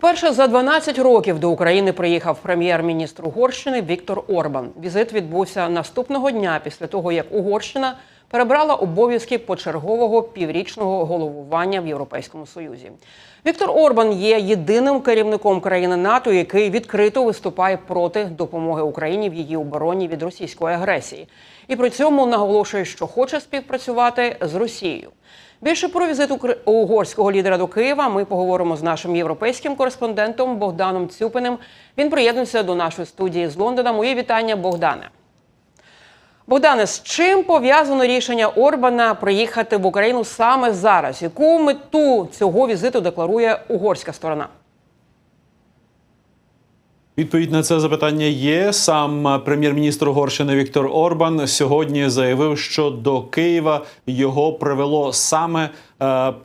Вперше за 12 років до України приїхав прем'єр-міністр Угорщини Віктор Орбан. Візит відбувся наступного дня після того, як Угорщина перебрала обов'язки почергового піврічного головування в Європейському Союзі. Віктор Орбан є єдиним керівником країни НАТО, який відкрито виступає проти допомоги Україні в її обороні від російської агресії, і при цьому наголошує, що хоче співпрацювати з Росією. Більше про візит угорського лідера до Києва ми поговоримо з нашим європейським кореспондентом Богданом Цюпиним. Він приєднується до нашої студії з Лондона. Мої вітання, Богдане. Богдане, з чим пов'язано рішення Орбана приїхати в Україну саме зараз? Яку мету цього візиту декларує угорська сторона? Відповідь на це запитання є. Сам прем'єр-міністр Угорщини Віктор Орбан сьогодні заявив, що до Києва його привело саме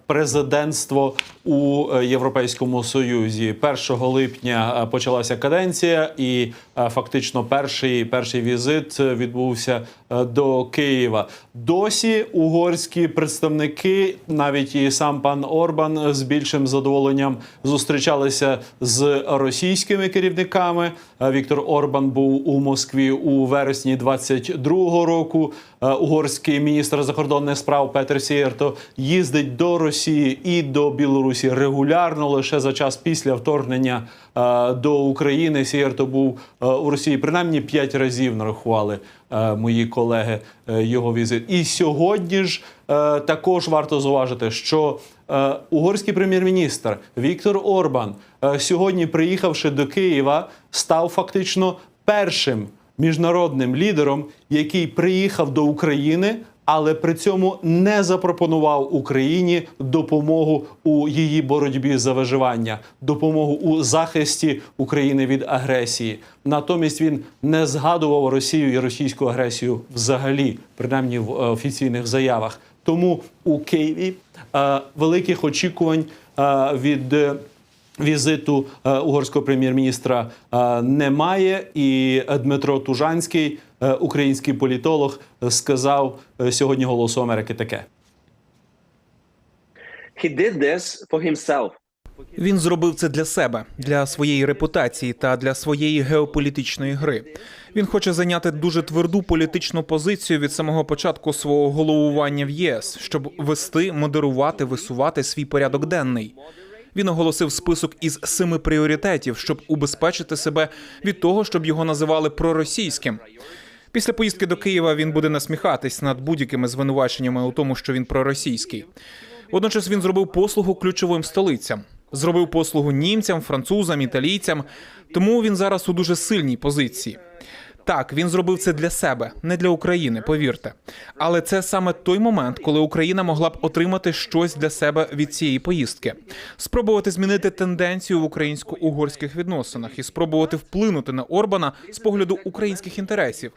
президентство у е, Європейському Союзі. 1 липня е, почалася каденція, і е, фактично перший, перший візит е, відбувся е, до Києва. Досі угорські представники, навіть і сам пан Орбан, з більшим задоволенням зустрічалися з російськими керівниками. Е, Віктор Орбан був у Москві у вересні 22-го року. Е, Угорський міністр закордонних справ Петер Сієрто їздить до Росії і до Білорусі регулярно лише за час після вторгнення е, до України. Сієрто був е, у Росії принаймні п'ять разів нарахували е, мої колеги його візит. І сьогодні ж також варто зауважити, що угорський прем'єр-міністр Віктор Орбан сьогодні, приїхавши до Києва, став фактично першим міжнародним лідером, який приїхав до України. Але при цьому не запропонував Україні допомогу у її боротьбі за виживання, допомогу у захисті України від агресії. Натомість він не згадував Росію і російську агресію взагалі, принаймні в е, офіційних заявах. Тому у Києві е, великих очікувань е, від. е, Візиту е, угорського прем'єр-міністра немає, і Дмитро Тужанський, український політолог, е, сказав е, сьогодні Голосу Америки таке. He did this for himself. Він зробив це для себе, для своєї репутації та для своєї геополітичної гри. Він хоче зайняти дуже тверду політичну позицію від самого початку свого головування в ЄС, щоб вести, модерувати, висувати свій порядок денний. Він оголосив список із семи пріоритетів, щоб убезпечити себе від того, щоб його називали проросійським. Після поїздки до Києва він буде насміхатись над будь-якими звинуваченнями у тому, що він проросійський. Водночас він зробив послугу ключовим столицям, зробив послугу німцям, французам, італійцям. Тому він зараз у дуже сильній позиції. Так, він зробив це для себе, не для України, повірте. Але це саме той момент, коли Україна могла б отримати щось для себе від цієї поїздки, спробувати змінити тенденцію в українсько-угорських відносинах і спробувати вплинути на Орбана з погляду українських інтересів.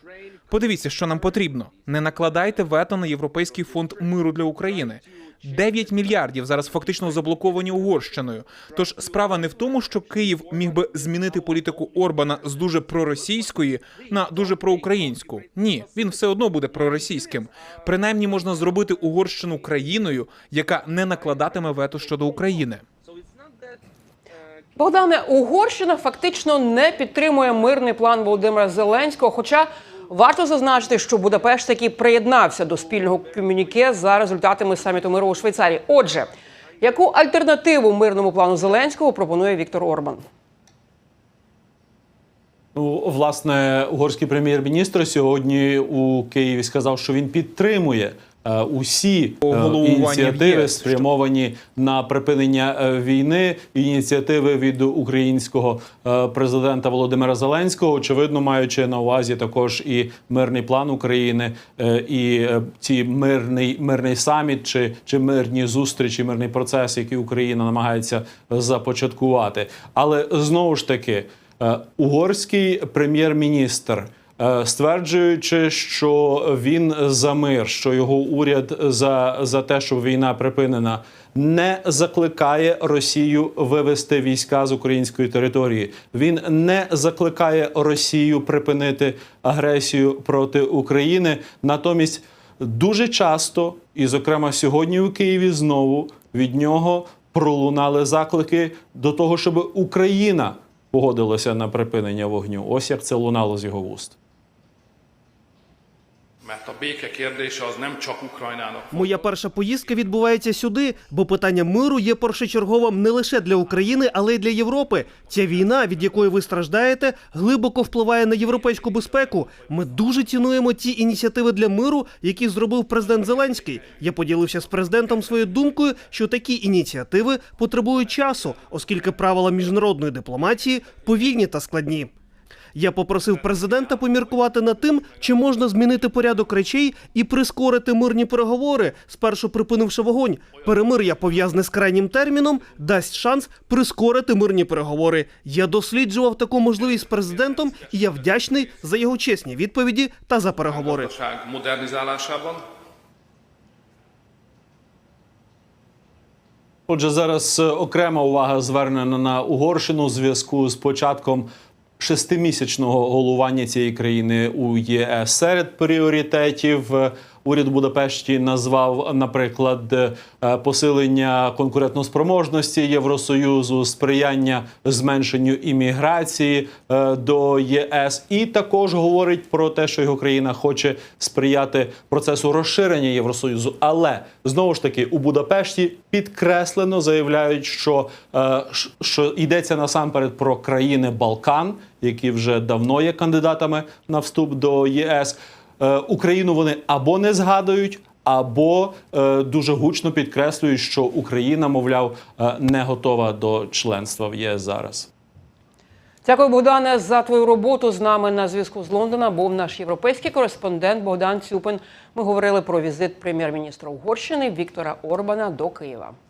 Подивіться, що нам потрібно. Не накладайте вето на Європейський фонд миру для України. 9 мільярдів зараз фактично заблоковані Угорщиною. Тож справа не в тому, що Київ міг би змінити політику Орбана з дуже проросійської на дуже проукраїнську. Ні, він все одно буде проросійським. Принаймні можна зробити Угорщину країною, яка не накладатиме вето щодо України. Богдане, Угорщина фактично не підтримує мирний план Володимира Зеленського. Хоча варто зазначити, що Будапешт таки приєднався до спільного комюніке за результатами саміту миру у Швейцарії. Отже, яку альтернативу мирному плану Зеленського пропонує Віктор Орбан? Ну, власне, угорський прем'єр-міністр сьогодні у Києві сказав, що він підтримує усі е, Головування в ініціативи, спрямовані на припинення е, війни. Ініціативи від українського е, президента Володимира Зеленського, очевидно, маючи на увазі також і мирний план України, е, і е, ці мирний мирний саміт чи, чи мирні зустрічі, мирний процес, який Україна намагається започаткувати. Але знову ж таки. Е, Угорський прем'єр-міністр, е, стверджуючи, що він за мир, що його уряд за, за те, щоб війна припинена, не закликає Росію вивести війська з української території. Він не закликає Росію припинити агресію проти України. Натомість дуже часто, і зокрема сьогодні у Києві, знову від нього пролунали заклики до того, щоб Україна погодилася на припинення вогню. Ось як це лунало з його вуст. Mert a béke kérdése az Моя перша поїздка відбувається сюди, бо питання миру є першочерговим не лише для України, але й для Європи. Ця війна, від якої ви страждаєте, глибоко впливає на європейську безпеку. Ми дуже цінуємо ті ініціативи для миру, які зробив президент Зеленський. Я поділився з президентом своєю думкою, що такі ініціативи потребують часу, оскільки правила міжнародної дипломатії повільні та складні. Я попросив президента поміркувати над тим, чи можна змінити порядок речей і прискорити мирні переговори, спершу припинивши вогонь. Перемир'я пов'язане з крайнім терміном дасть шанс прискорити мирні переговори. Я досліджував таку можливість з президентом, і я вдячний за його чесні відповіді та за переговори. Отже, зараз е, окрема увага звернена на Угорщину у зв'язку з початком шестимісячного голування цієї країни у ЄС. Серед пріоритетів уряд Будапешті назвав, наприклад, е, посилення конкурентноспроможності Євросоюзу, сприяння зменшенню імміграції е, до ЄС, і також говорить про те, що його країна хоче сприяти процесу розширення Євросоюзу. Але знову ж таки у Будапешті підкреслено заявляють, що, е, що йдеться насамперед про країни Балкан, які вже давно є кандидатами на вступ до ЄС. Е, Україну вони або не згадують. Або е, дуже гучно підкреслюють, що Україна, мовляв, е, не готова до членства в ЄС зараз. Дякую, Богдане, за твою роботу. З нами на зв'язку з Лондона був наш європейський кореспондент Богдан Цюпин. Ми говорили про візит прем'єр-міністра Угорщини Віктора Орбана до Києва.